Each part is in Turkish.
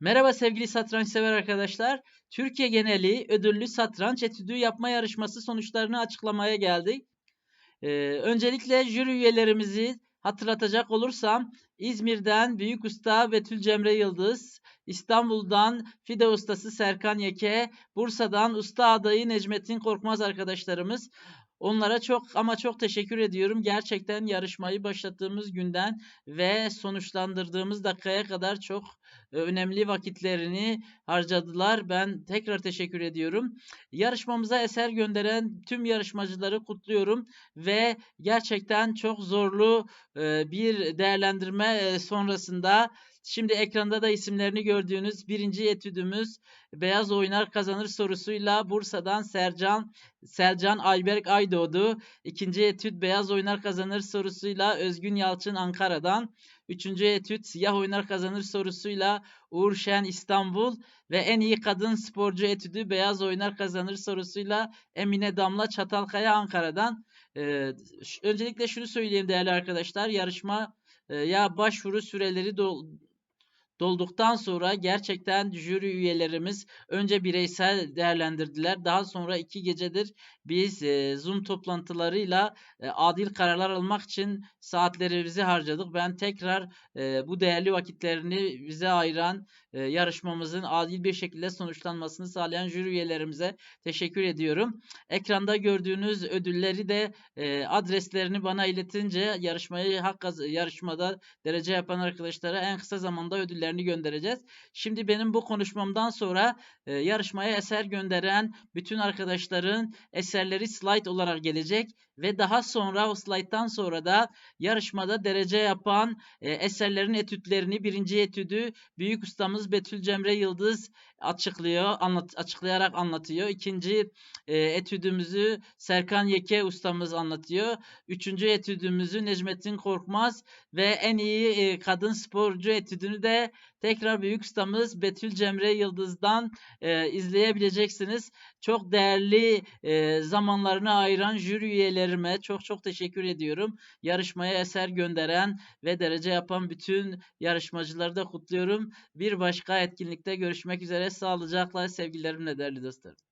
Merhaba sevgili satranç sever arkadaşlar. Türkiye geneli ödüllü satranç etüdü yapma yarışması sonuçlarını açıklamaya geldik. Ee, öncelikle jüri üyelerimizi hatırlatacak olursam İzmir'den Büyük Usta Betül Cemre Yıldız, İstanbul'dan Fide Ustası Serkan Yeke, Bursa'dan Usta adayı Necmettin Korkmaz arkadaşlarımız. Onlara çok ama çok teşekkür ediyorum. Gerçekten yarışmayı başlattığımız günden ve sonuçlandırdığımız dakikaya kadar çok e, önemli vakitlerini harcadılar. Ben tekrar teşekkür ediyorum. Yarışmamıza eser gönderen tüm yarışmacıları kutluyorum ve gerçekten çok zorlu e, bir değerlendirme e, sonrasında Şimdi ekranda da isimlerini gördüğünüz birinci etüdümüz Beyaz Oynar Kazanır sorusuyla Bursa'dan Sercan Selcan Ayberk Aydoğdu. İkinci etüt Beyaz Oynar Kazanır sorusuyla Özgün Yalçın Ankara'dan. Üçüncü etüt Siyah Oynar Kazanır sorusuyla Uğur Şen İstanbul. Ve en iyi kadın sporcu etüdü Beyaz Oynar Kazanır sorusuyla Emine Damla Çatalkaya Ankara'dan. Ee, öncelikle şunu söyleyeyim değerli arkadaşlar. Yarışma ya başvuru süreleri dolduktan sonra gerçekten jüri üyelerimiz önce bireysel değerlendirdiler. Daha sonra iki gecedir biz e, Zoom toplantılarıyla e, adil kararlar almak için saatlerimizi harcadık. Ben tekrar e, bu değerli vakitlerini bize ayıran yarışmamızın adil bir şekilde sonuçlanmasını sağlayan jüri üyelerimize teşekkür ediyorum. Ekranda gördüğünüz ödülleri de adreslerini bana iletince yarışmayı hak yarışmada derece yapan arkadaşlara en kısa zamanda ödüllerini göndereceğiz. Şimdi benim bu konuşmamdan sonra e, yarışmaya eser gönderen bütün arkadaşların eserleri slide olarak gelecek ve daha sonra o slayttan sonra da yarışmada derece yapan e, eserlerin etütlerini birinci etüdü büyük ustamız Betül Cemre Yıldız açıklıyor, anlat, açıklayarak anlatıyor. İkinci e, etüdümüzü Serkan Yeke ustamız anlatıyor. Üçüncü etüdümüzü Necmettin Korkmaz ve en iyi e, kadın sporcu etüdünü de tekrar büyük ustamız Betül Cemre Yıldız'dan e, izleyebileceksiniz. Çok değerli e, zamanlarını ayıran jüri üyelerime çok çok teşekkür ediyorum. Yarışmaya eser gönderen ve derece yapan bütün yarışmacıları da kutluyorum. Bir başka etkinlikte görüşmek üzere. Sağlıcakla sevgilerimle değerli dostlarım.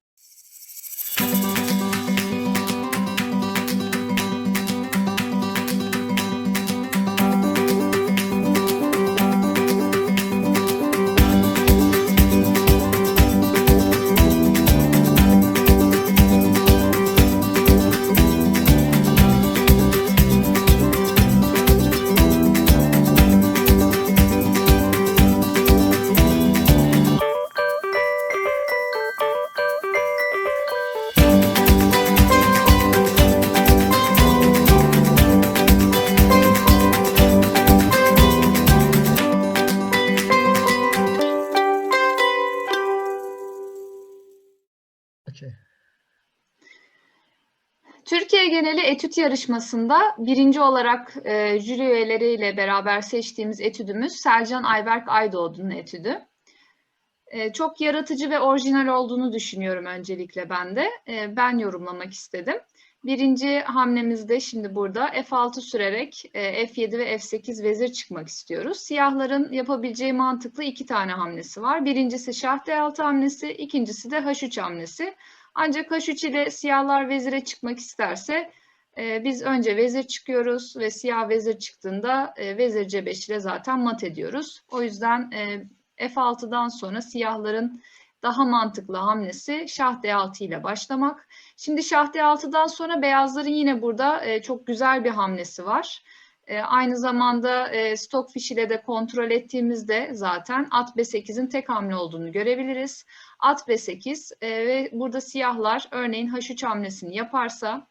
Türkiye geneli etüt yarışmasında birinci olarak e, jüri üyeleriyle beraber seçtiğimiz etüdümüz Selcan Ayberk Aydoğdu'nun etüdü. E, çok yaratıcı ve orijinal olduğunu düşünüyorum öncelikle ben de. E, ben yorumlamak istedim. Birinci hamlemizde şimdi burada F6 sürerek e, F7 ve F8 vezir çıkmak istiyoruz. Siyahların yapabileceği mantıklı iki tane hamlesi var. Birincisi şah D6 hamlesi, ikincisi de H3 hamlesi. Ancak H3 ile siyahlar vezire çıkmak isterse e, biz önce vezir çıkıyoruz ve siyah vezir çıktığında e, vezir C5 ile zaten mat ediyoruz. O yüzden e, F6'dan sonra siyahların daha mantıklı hamlesi şah D6 ile başlamak. Şimdi şah D6'dan sonra beyazların yine burada e, çok güzel bir hamlesi var. E, aynı zamanda e, Stockfish ile de kontrol ettiğimizde zaten at B8'in tek hamle olduğunu görebiliriz. At B8 e, ve burada siyahlar örneğin H3 hamlesini yaparsa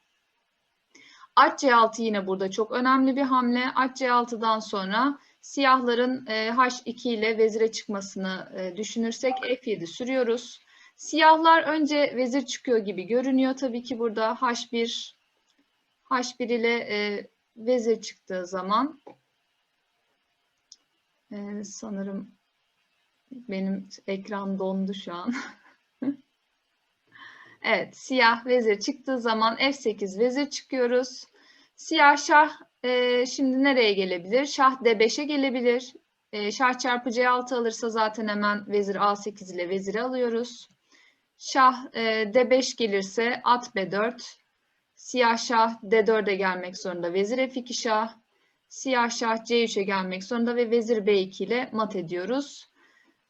at C6 yine burada çok önemli bir hamle. At C6'dan sonra siyahların e, H2 ile vezire çıkmasını e, düşünürsek F7 sürüyoruz. Siyahlar önce vezir çıkıyor gibi görünüyor. Tabii ki burada H1 H1 ile e, vezir çıktığı zaman e, sanırım benim ekran dondu şu an. evet, siyah vezir çıktığı zaman F8 vezir çıkıyoruz. Siyah şah e, şimdi nereye gelebilir? Şah D5'e gelebilir. E, şah çarpı C6 alırsa zaten hemen vezir A8 ile veziri alıyoruz. Şah e, D5 gelirse at B4. Siyah şah D4'e gelmek zorunda. Vezir F2 şah. Siyah şah C3'e gelmek zorunda ve vezir B2 ile mat ediyoruz.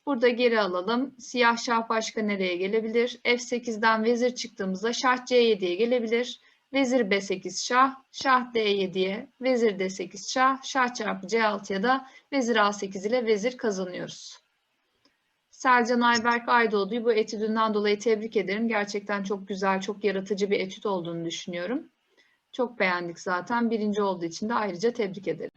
Burada geri alalım. Siyah şah başka nereye gelebilir? F8'den vezir çıktığımızda şah C7'ye gelebilir. Vezir B8 şah, şah D7'ye, vezir D8 şah, şah çarpı C6'ya da vezir A8 ile vezir kazanıyoruz. Selcan Ayberk Aydoğdu'yu bu etüdünden dolayı tebrik ederim. Gerçekten çok güzel, çok yaratıcı bir etüt olduğunu düşünüyorum. Çok beğendik zaten. Birinci olduğu için de ayrıca tebrik ederim.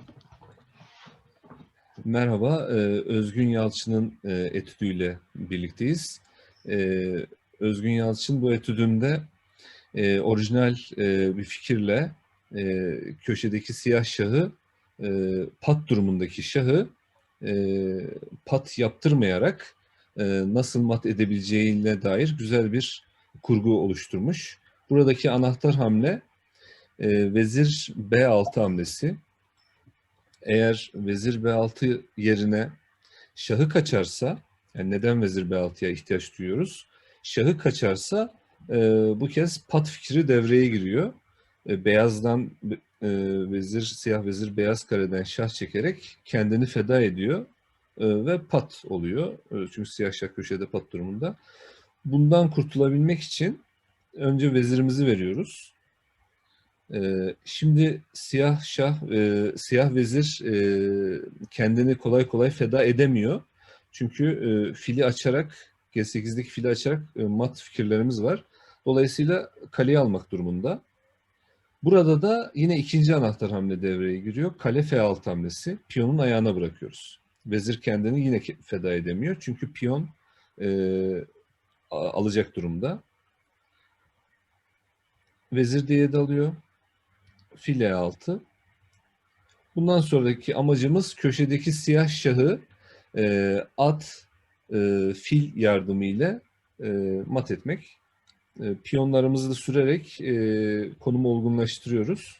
Merhaba, e, Özgün Yalçın'ın e, etüdüyle birlikteyiz. E, Özgün Yalçın bu etüdünde e, orijinal bir fikirle köşedeki siyah şahı, pat durumundaki şahı pat yaptırmayarak nasıl mat edebileceğine dair güzel bir kurgu oluşturmuş. Buradaki anahtar hamle e, vezir B6 hamlesi. Eğer vezir B6 yerine şahı kaçarsa, yani neden vezir B6'ya ihtiyaç duyuyoruz? Şahı kaçarsa e, bu kez pat fikri devreye giriyor. E, beyazdan e, vezir, siyah vezir beyaz kareden şah çekerek kendini feda ediyor e, ve pat oluyor. E, çünkü siyah şah köşede pat durumunda. Bundan kurtulabilmek için önce vezirimizi veriyoruz. Ee, şimdi siyah şah, e, siyah vezir e, kendini kolay kolay feda edemiyor. Çünkü e, fili açarak, G8'deki fili açarak mat fikirlerimiz var. Dolayısıyla kaleyi almak durumunda. Burada da yine ikinci anahtar hamle devreye giriyor. Kale F6 hamlesi. Piyonun ayağına bırakıyoruz. Vezir kendini yine feda edemiyor. Çünkü piyon e, alacak durumda. Vezir D7 alıyor file altı. Bundan sonraki amacımız köşedeki siyah şahı e, at, e, fil yardımıyla e, mat etmek. E, piyonlarımızı da sürerek e, konumu olgunlaştırıyoruz.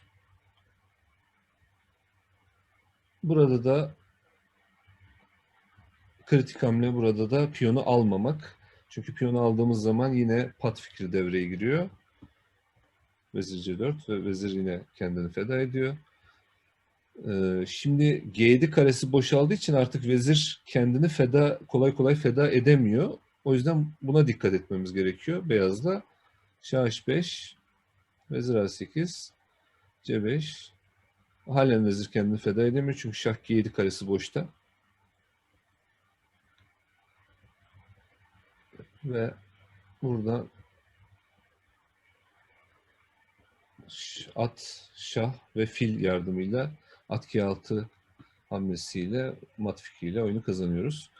Burada da kritik hamle burada da piyonu almamak. Çünkü piyonu aldığımız zaman yine pat fikri devreye giriyor. Vezir C4 ve vezir yine kendini feda ediyor. Ee, şimdi G7 karesi boşaldığı için artık vezir kendini feda kolay kolay feda edemiyor. O yüzden buna dikkat etmemiz gerekiyor. Beyazda Şah H5, Vezir A8, C5. Halen vezir kendini feda edemiyor çünkü Şah G7 karesi boşta. Ve burada at, şah ve fil yardımıyla at G6 hamlesiyle mat fikriyle oyunu kazanıyoruz.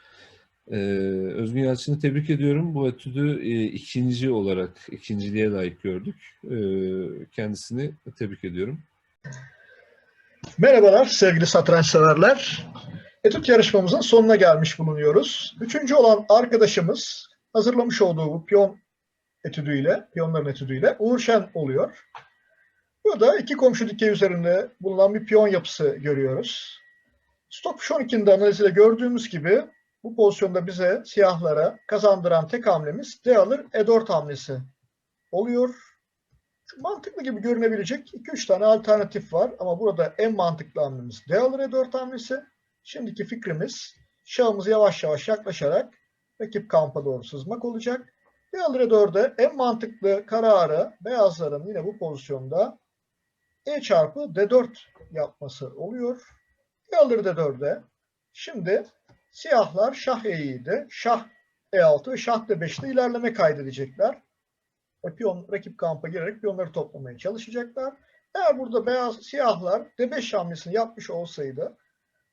Ee, Özgün Yalçın'ı tebrik ediyorum. Bu etüdü e, ikinci olarak ikinciliğe layık gördük. Ee, kendisini tebrik ediyorum. Merhabalar sevgili satranç severler. Etüt yarışmamızın sonuna gelmiş bulunuyoruz. Üçüncü olan arkadaşımız hazırlamış olduğu bu piyon etüdüyle, piyonların etüdüyle Uğur Şen oluyor. Burada iki komşu dikey üzerinde bulunan bir piyon yapısı görüyoruz. Stockfish 12'nin analiziyle gördüğümüz gibi bu pozisyonda bize siyahlara kazandıran tek hamlemiz D alır E4 hamlesi oluyor. Şu mantıklı gibi görünebilecek 2-3 tane alternatif var ama burada en mantıklı hamlemiz D alır E4 hamlesi. Şimdiki fikrimiz şahımızı yavaş yavaş yaklaşarak rakip kampa doğru sızmak olacak. Alır E4'de en mantıklı kararı beyazların yine bu pozisyonda e çarpı D4 yapması oluyor. E alır D4'de. Şimdi siyahlar şah E7'de, şah E6 ve şah D5'te ilerleme kaydedecekler. Ve piyon rakip kampa girerek piyonları toplamaya çalışacaklar. Eğer burada beyaz siyahlar D5 hamlesini yapmış olsaydı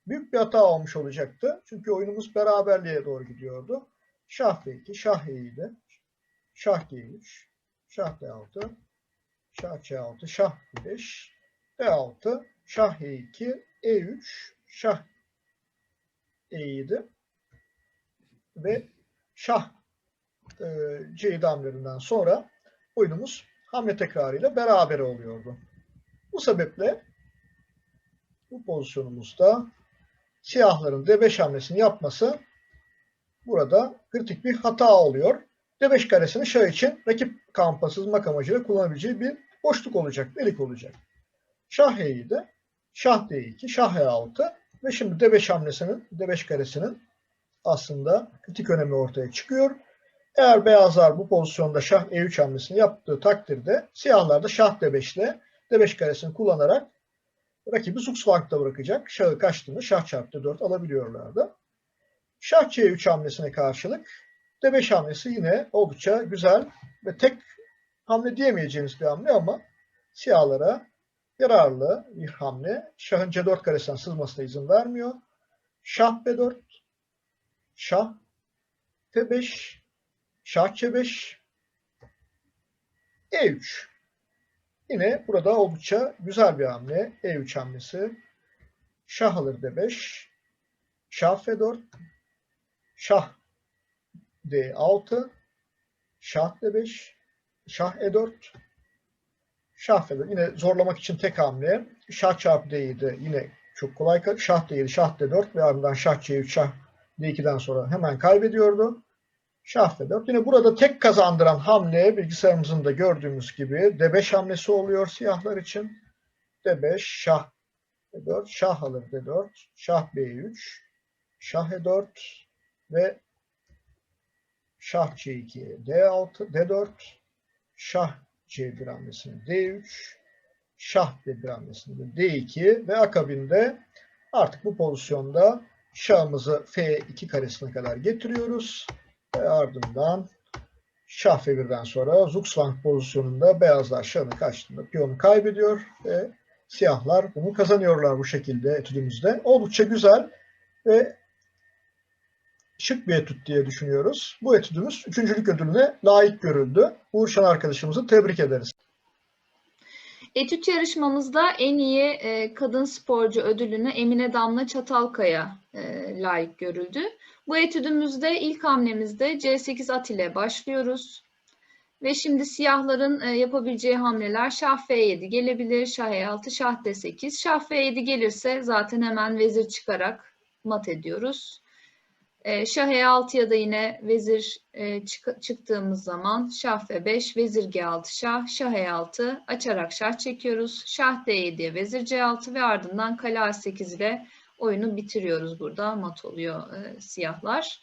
büyük bir hata olmuş olacaktı. Çünkü oyunumuz beraberliğe doğru gidiyordu. Şah D2, şah E7, şah G3, şah D6, Şah C6, Şah B5, D6, Şah E2, E3, Şah E7 ve Şah e, C7 hamlelerinden sonra oyunumuz hamle tekrarıyla beraber oluyordu. Bu sebeple bu pozisyonumuzda siyahların D5 hamlesini yapması burada kritik bir hata oluyor. D5 karesini şah için rakip kampa sızmak amacıyla kullanabileceği bir boşluk olacak, delik olacak. Şah E7, şah D2, şah E6 ve şimdi D5 hamlesinin, D5 karesinin aslında kritik önemi ortaya çıkıyor. Eğer beyazlar bu pozisyonda şah E3 hamlesini yaptığı takdirde siyahlar da şah D5 ile D5 karesini kullanarak rakibi Zugzwang'da bırakacak. Şahı kaçtığında şah çarpı 4 alabiliyorlardı. Şah C3 hamlesine karşılık D5 hamlesi yine oldukça güzel ve tek hamle diyemeyeceğimiz bir hamle ama siyahlara yararlı bir hamle. Şahın C4 karesinden sızmasına izin vermiyor. Şah B4, şah T5, şah C5, E3. Yine burada oldukça güzel bir hamle. E3 hamlesi. Şah alır D5, şah F4, şah D6, şah D5, şah E4, şah F4. Yine zorlamak için tek hamle. Şah çarpı D7 yine çok kolay. Şah D7, şah D4 ve ardından şah C3, şah D2'den sonra hemen kaybediyordu. Şah F4. Yine burada tek kazandıran hamle bilgisayarımızın da gördüğümüz gibi D5 hamlesi oluyor siyahlar için. D5, şah D4, şah alır D4, şah B3, şah E4 ve şah C2, D6, D4, şah C1 hamlesini D3, şah D1 hamlesini D2 ve akabinde artık bu pozisyonda şahımızı F2 karesine kadar getiriyoruz. Ve ardından şah F1'den sonra Zugzwang pozisyonunda beyazlar şahını kaçtığında piyonu kaybediyor ve siyahlar bunu kazanıyorlar bu şekilde etüdümüzde. Oldukça güzel ve şık bir etüt diye düşünüyoruz. Bu etüdümüz üçüncülük ödülüne layık görüldü. Uğurşan arkadaşımızı tebrik ederiz. Etüt yarışmamızda en iyi e, kadın sporcu ödülünü Emine Damla Çatalkaya e, layık görüldü. Bu etüdümüzde ilk hamlemizde C8 at ile başlıyoruz. Ve şimdi siyahların e, yapabileceği hamleler şah F7 gelebilir, şah E6, şah D8. Şah F7 gelirse zaten hemen vezir çıkarak mat ediyoruz. E, şah E6 ya da yine vezir e, çık- çıktığımız zaman şah F5, vezir G6, şah, şah E6 açarak şah çekiyoruz. Şah D7'ye vezir C6 ve ardından kale A8 ile oyunu bitiriyoruz burada. Mat oluyor e, siyahlar.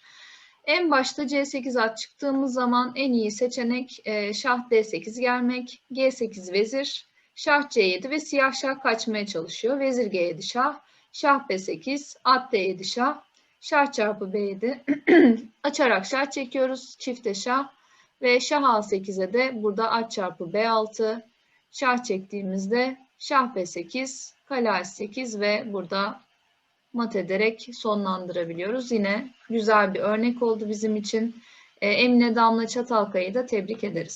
En başta C8 at çıktığımız zaman en iyi seçenek e, şah D8 gelmek, G8 vezir, şah C7 ve siyah şah kaçmaya çalışıyor. Vezir G7 şah, şah B8, at D7 şah, şah çarpı B7 açarak şah çekiyoruz. Çifte şah ve şah A8'e de burada at çarpı B6 şah çektiğimizde şah B8, kale A8 ve burada mat ederek sonlandırabiliyoruz. Yine güzel bir örnek oldu bizim için. Ee, Emine Damla Çatalkaya'yı da tebrik ederiz.